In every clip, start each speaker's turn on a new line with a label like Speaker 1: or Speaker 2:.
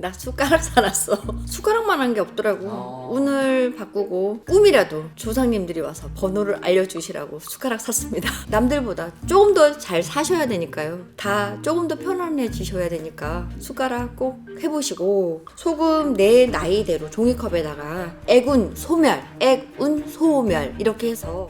Speaker 1: 나 숟가락 사놨어. 숟가락만 한 게 없더라고.
Speaker 2: 어.
Speaker 1: 운을 바꾸고 꿈이라도 조상님들이 와서 번호를 알려주시라고 숟가락 샀습니다. 남들보다 조금 더 잘 사셔야 되니까요. 다 조금 더 편안해지셔야 되니까 숟가락 꼭 해보시고 소금 내 나이대로 종이컵에다가 애군 소멸, 애운 소멸 이렇게 해서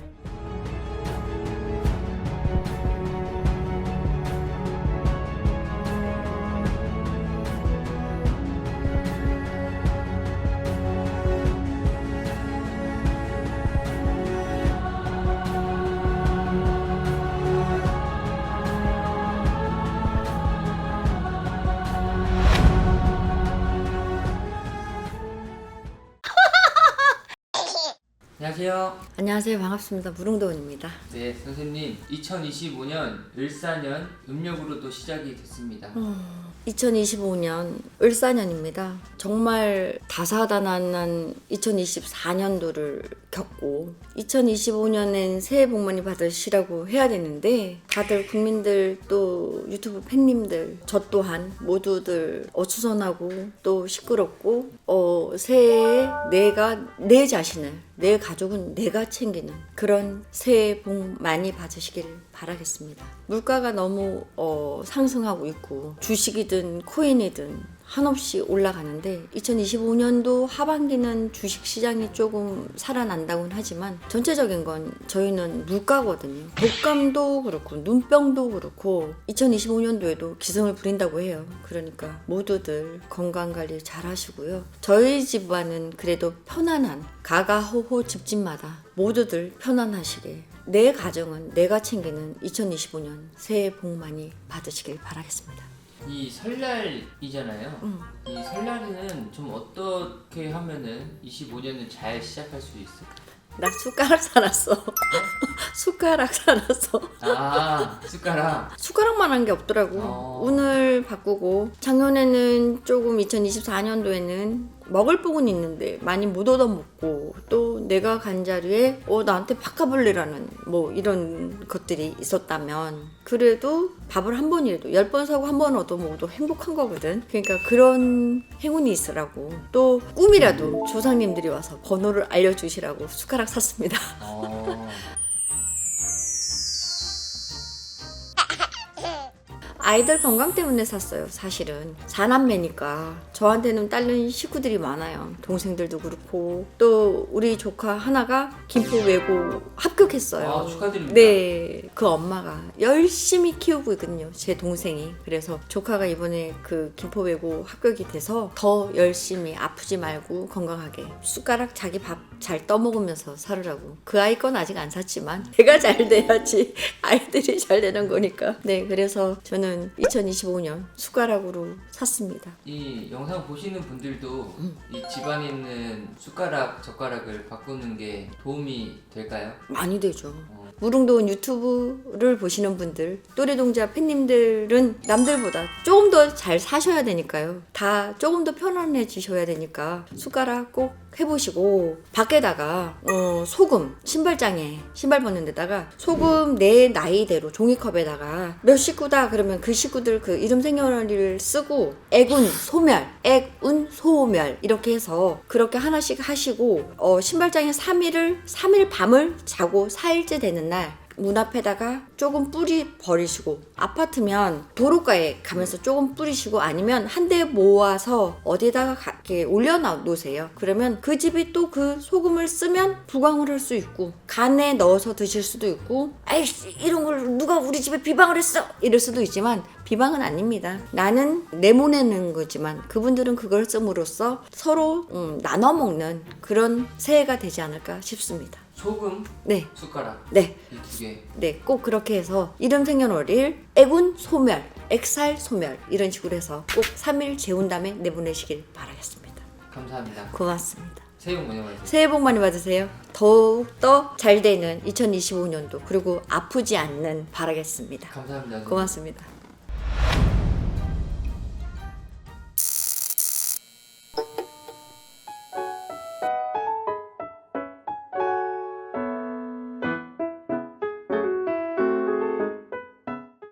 Speaker 2: 안녕하세요.
Speaker 1: 안녕하세요 반갑습니다 무릉도원입니다.
Speaker 2: 네, 선생님. 2025년 을사년 음력으로도 시작이 됐습니다.
Speaker 1: 2025년 을사년입니다. 정말 다사다난한 2024년도를 겪고 2025년엔 새해 복 많이 받으시라고 해야 되는데 다들 국민들 또 유튜브 팬님들 저 또한 모두들 어수선하고 또 시끄럽고 어 새해에 내가 내 자신을 내 가족은 내가 챙기는 그런 새해 복 많이 받으시길 바라겠습니다. 물가가 너무 어, 상승하고 있고 주식이든 코인이든 한없이 올라가는데 2025년도 하반기는 주식 시장이 조금 살아난다고는 하지만 전체적인 건 저희는 물가거든요. 독감도 그렇고 눈병도 그렇고 2025년도에도 기승을 부린다고 해요. 그러니까 모두들 건강 관리 잘 하시고요. 저희 집안은 그래도 편안한 가가호호 집집마다 모두들 편안하시게 내 가정은 내가 챙기는 2025년 새해 복 많이 받으시길 바라겠습니다.
Speaker 2: 이 설날이잖아요.
Speaker 1: 음.
Speaker 2: 이 설날에는 좀 어떻게 하면은 25년을 잘 시작할 수 있을까요?
Speaker 1: 나 숟가락 사놨어. 숟가락 사놨어.
Speaker 2: 아, 숟가락.
Speaker 1: 숟가락만 한 게 없더라고.
Speaker 2: 어.
Speaker 1: 운을 바꾸고 작년에는 조금 2024년도에는 먹을 복은 있는데 많이 못 얻어 먹고 또 내가 간 자리에 어 나한테 바카블리라는 뭐 이런 것들이 있었다면 그래도 밥을 한 번이라도 열 번 사고 한 번 얻어 먹어도 행복한 거거든. 그러니까 그런 행운이 있으라고 또 꿈이라도 조상님들이 와서 번호를 알려주시라고 숟가락 샀습니다.
Speaker 2: 어.
Speaker 1: 아이들 건강 때문에 샀어요, 사실은. 사남매니까. 저한테는 딸린 식구들이 많아요. 동생들도 그렇고. 또 우리 조카 하나가 김포 외고 합격했어요.
Speaker 2: 아, 축하드립니다.
Speaker 1: 네. 그 엄마가 열심히 키우고 있거든요. 제 동생이. 그래서 조카가 이번에 그 김포 외고 합격이 돼서 더 열심히 아프지 말고 건강하게 숟가락 자기 밥 잘 떠먹으면서 살으라고. 그 아이 건 아직 안 샀지만 내가 잘 돼야지 아이들이 잘 되는 거니까. 네. 그래서 저는 2025년 숟가락으로 샀습니다.
Speaker 2: 이 영상 보시는 분들도
Speaker 1: 음.
Speaker 2: 이 집안에 있는 숟가락, 젓가락을 바꾸는 게 도움이 될까요?
Speaker 1: 많이 되죠.
Speaker 2: 어.
Speaker 1: 무릉도원 유튜브를 보시는 분들, 또래동자 팬님들은 남들보다 조금 더 잘 사셔야 되니까요. 다 조금 더 편안해지셔야 되니까 숟가락 꼭 해보시고 밖에다가 어, 소금 신발장에 신발 벗는 데다가 소금 내 나이대로 종이컵에다가 몇 식구다 그러면 그 식구들 그 이름 생년월일을 쓰고 애군 소멸 애운 소멸 이렇게 해서 그렇게 하나씩 하시고 어, 신발장에 3일을 3일 밤을 자고 4일째 되는 날 문 앞에다가 조금 뿌리 버리시고 아파트면 도로가에 가면서 조금 뿌리시고 아니면 한 대 모아서 어디다가 가- 이렇게 올려놓으세요. 그러면 그 집이 또 그 소금을 쓰면 부광을 할 수 있고 간에 넣어서 드실 수도 있고 아이씨 이런 걸 누가 우리 집에 비방을 했어 이럴 수도 있지만 비방은 아닙니다. 나는 내보내는 거지만 그분들은 그걸 씀으로써 서로 음, 나눠 먹는 그런 새해가 되지 않을까 싶습니다.
Speaker 2: 소금,
Speaker 1: 네,
Speaker 2: 숟가락
Speaker 1: 네.
Speaker 2: 이 두 개.
Speaker 1: 네, 꼭 그렇게 해서 이름 생년월일, 애군 소멸, 액살 소멸 이런 식으로 해서 꼭 3일 재운 다음에 내보내시길 바라겠습니다.
Speaker 2: 감사합니다.
Speaker 1: 고맙습니다.
Speaker 2: 새해 복 많이 받으세요.
Speaker 1: 새해 복 많이 받으세요. 더욱더 잘 되는 2025년도 그리고 아프지 않는 바라겠습니다.
Speaker 2: 감사합니다.
Speaker 1: 고맙습니다.